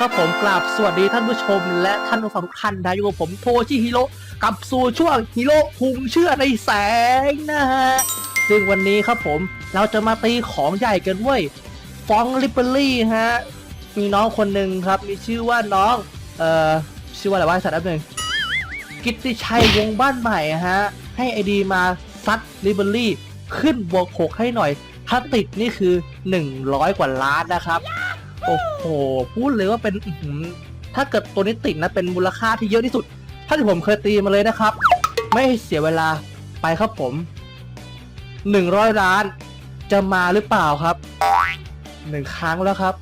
ครับผมกราบสวัสดีท่านผู้ชม และท่านผู้ฟังทุกท่านนะอยู่กับผมโทชิฮิโร่กับสู่ช่วงฮิโร่พุงเชื่อในแสงนะฮะซึ่งวันนี้ครับผมเราจะมาตีของใหญ่กันเว้ยฟองลิปเปอรี่ฮะมีน้องคนหนึ่งครับมีชื่อว่าน้องเอ่อชื่อว่าอะไรวะสัตว์แป๊บหนึ่งกิตติชัยวงบ้านใหม่ฮะให้ไอดีมาซัดลิเบอรี่ขึ้นบวกหกให้หน่อย ถ้าติดนี่คือ 100 กว่าล้านนะครับ โอ้โห พูดเลยว่าเป็นถ้าเกิดตัวนี้ติดนะเป็นมูลค่าที่เยอะที่สุด ถ้าที่ผมเคยตีมาเลยนะครับ ไม่เสียเวลาไปครับผม100ล้าน จะมาหรือเปล่าครับหนึ่งครั้งแล้วครับ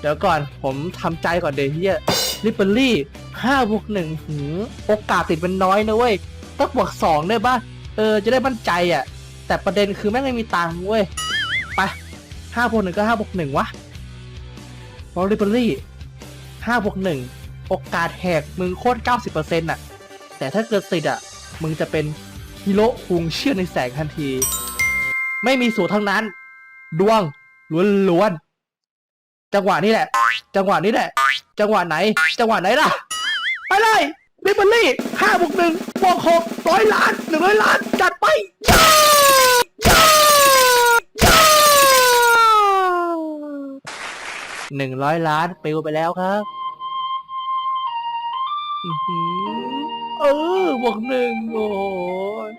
เดี๋ยวก่อนผมทำใจก่อนเดี๋ยวเฮียลิปเปอรี่ห้าบวกหนึ่งหือโอกาสติดเป็นน้อยนะเว้ยต้องบวกสองได้ป่ะเออจะได้มั่นใจอะ แต่ประเด็นคือแม่งไม่มีตังค์เว้ย ไปห้าบวกหนึ่งก็ห้าบวกหนึ่งวะ บอลลิเบอรี่ห้าบวกหนึ่งโอกาสแหกมึงโคตรเก้าสิบเปอร์เซ็นต์อะ แต่ถ้าเกิดติดอะ มึงจะเป็นฮีโร่คุงเชื่อในแสงทันที ไม่มีสูตรทั้งนั้น ดวงล้วนๆจังหวะนี้แหละ จังหวะนี้แหละ จังหวะไหน จังหวะไหนล่ะ ไปเลยลิเบอรี่ห้าบวกหนึ่งบวกหกร้อยล้านหนึ่งร้อยล้าน จัดไปย้าย้าย้า หนึ่งร้อยล้านปิวไปแล้วครับอือหือเออบวกหนึ่งโอ้ย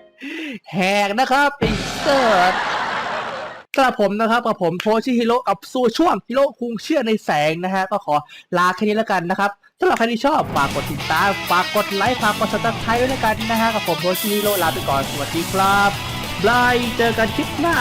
แหกนะครับไอ้เสิร์ตสำหรับผมนะครับกับผมโทชิฮิโร่กับสู้ช่วงฮิโร่คุงเชื่อในแสงนะฮะ ก็ขอลาแค่นี้แล้วกันนะครับสำหรับใครที่ชอบฝากกดติดตามฝากกดไลค์ฝากกดซับสไครต์ด้วยแล้วกันนะฮะกับผมโทชิฮิโร่ลาไปก่อนสวัสดีครับบายเจอกันคลิปหน้า